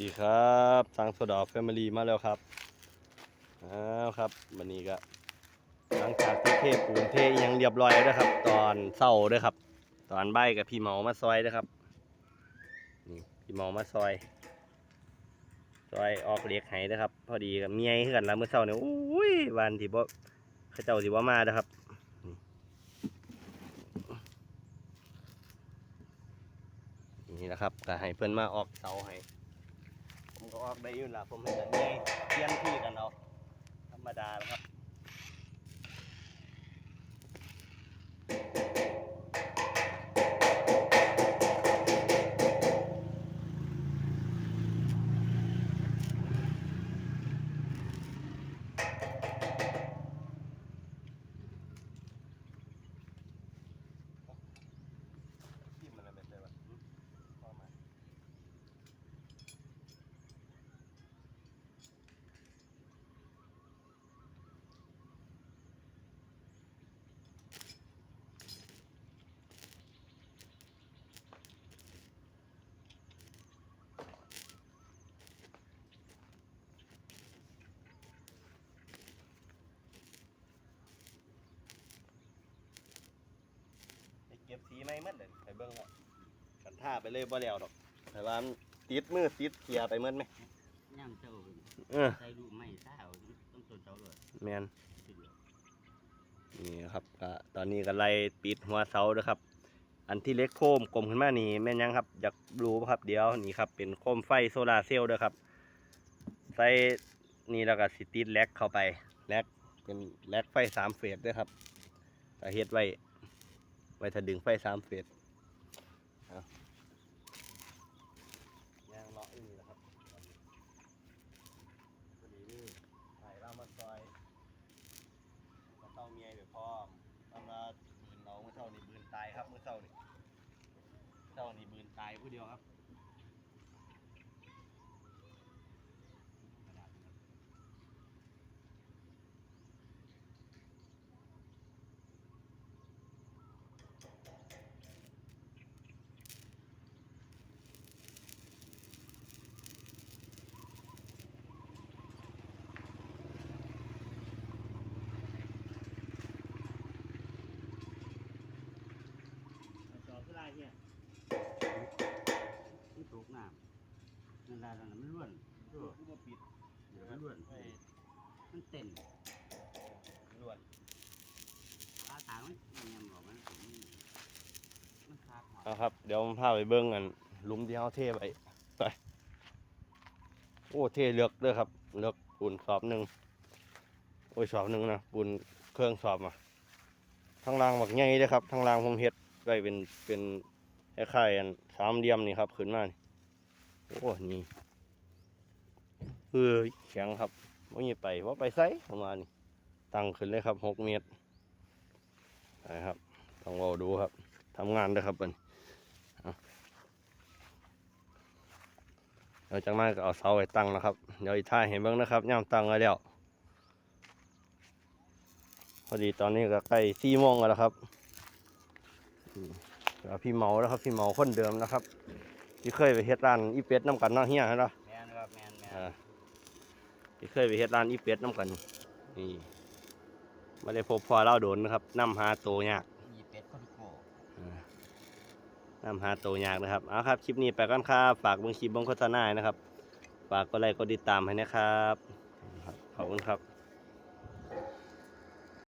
ดีครับทางสดอแฟมิลี่มาแล้วครับอ้าวครับวันนี้ก็หลังจากที่เทปูนเทยังเรียบร้อยแล้วนะครับ ตอนเศร้าด้วยครับ ตอนใบกับพี่เมามาซอยนะครับนี่พี่เมามาซอย ซอยออกเหล็กให้นะครับ พอดีกับเมียขึ้นกันแล้วเมื่อเช้าเนี่ยโอ้ยวันที่บ่เขาเจ้าสิบ่มานะครับนี่นะครับก็ให้เพื่อนมาออกเสาให้ ออกได้อยู่ละผมเห็นแต่นี่เปลี่ยนที่กันเอาธรรมดานะครับ ที่มันอะไรไม่ใช่ปะเข้ามา ไปเก็บ สีไม่หมดเลยไปเบิ้งแล้วกันท่าไปเลยบ่แล้วดอกแต่ว่ามันติดมือติดเกียร์ไปหมดไหมย่างเจ้าเออใส่ลูกไม้เท้าต้องต้นเสาเลยแมนทีเดียวนี่ครับก็ตอนนี้ก็ไล่ปิดหัวเสาด้วยครับ อันที่เล็กโคมกลมขึ้นมานี่แม่นยังครับอยากรู้ปะครับเดี๋ยวนี่ครับเป็นโคมไฟโซลาร์เซลล์ด้วยครับ ใส่นี่แล้วก็สิติดแลกเข้าไปแลกเป็นแลกไฟสามเฟสด้วยครับก็เฮ็ดไว้ ไว้ถ้าดึงไฟสามเฟสเอาย่างเลาะนี่แหละครับพอดีนี่ถ่ายรามาซอยมาเต้าเมียไปพร้อมตำราบืนเราเมื่อเช้านี่บืนตายครับเมื่อเช้านี่เช้านี่บืนตายผู้เดียวครับจอคือลายเนี่ย ที่ตกน้ำ นั่นแหละนั่นน่ะมันล้วนคือบ่ปิดเดี๋ยวมันล้วนไอ้มันเต้นล้วนปลาทางมันยังบอกมันผมมันขาดหอเอาครับ เดี๋ยวผมพาไปเบิ้งกันหลุมที่เขาเทไปไปโอ้เทเลือกเด้อครับ เลือกปูนสอบหนึ่งโอ้ยสอบหนึ่งนะปูนเครื่องสอบอะทางล่างบักใหญ่เด้อครับทางล่างผมเฮ็ดไว้เป็นเป็นคล้ายๆอันสามเหลี่ยมนี่ครับขึ้นมานี่ โอ้นี่เฮ้ยแข็งครับว่ามีไปว่าไปไซประมาณนี้ตั้งขึ้นเลยครับหกเมตรนะครับต้องเอาดูครับทำงานด้วยครับมันเดี๋ยวจากนั้นก็เอาเสาไว้ตั้งนะครับ เดี๋ยวอีกท่ายเห็นบ้างนะครับย่ำตั้งไว้แล้วพอดีตอนนี้ก็ใกล้สี่โมงแล้วครับพี่เมาแล้วครับพี่เมาคนเดิมนะครับ ที่เคยไปเฮ็ดร้านอีเป็ดน้ำกันเนาะเฮียเนาะแมนครับแมนแมนอ่าที่เคยไปเฮ็ดร้านอีเป็ดน้ำกันนี่ไม่ได้พบพอเล่าโดนนะครับนำหาตัวยากมีเป็ดคอดิโก้นำหาตัวยากนะครับเอาครับคลิปนี้ไปกันครับฝากเบิ่งคลิปเบิ่งโฆษณาให้นะครับ ฝากกดไลค์กดติดตามให้นะครับขอบคุณครับ